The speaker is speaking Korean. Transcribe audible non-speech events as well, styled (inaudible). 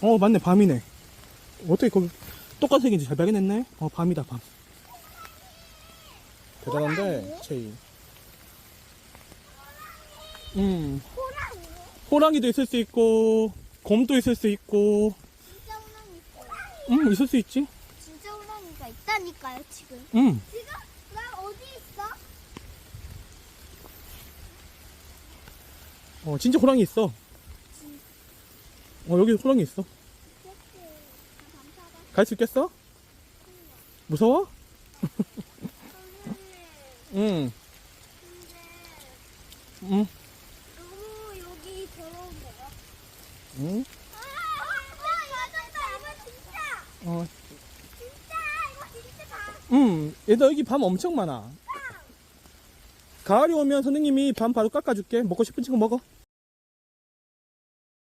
어 맞네 밤이네 어떻게 거기 똑같은 색인지 잘 발견했네 어 밤이다 밤 대단한데 체인 음 호랑이. 호랑이도 있을 수 있고 곰도 있을 수 있고 진짜 호랑이 있어요. 음 있을 수 있지 진짜 호랑이가 있다니까요, 지금. 음 지금? 나 어디 있어? 어, 진짜 호랑이 있어 어 여기 호랑이 있어. 갈 수 있겠어? 무서워? (laughs) 응 응, 너무 여기 더러운데요? 응. 아, 진짜. 어, 진짜 이거 진짜 다. 응. 얘들 여기 밤 엄청 많아. 가을이 오면 선생님이 밤 바로 깎아줄게. 먹고 싶은 친구 먹어.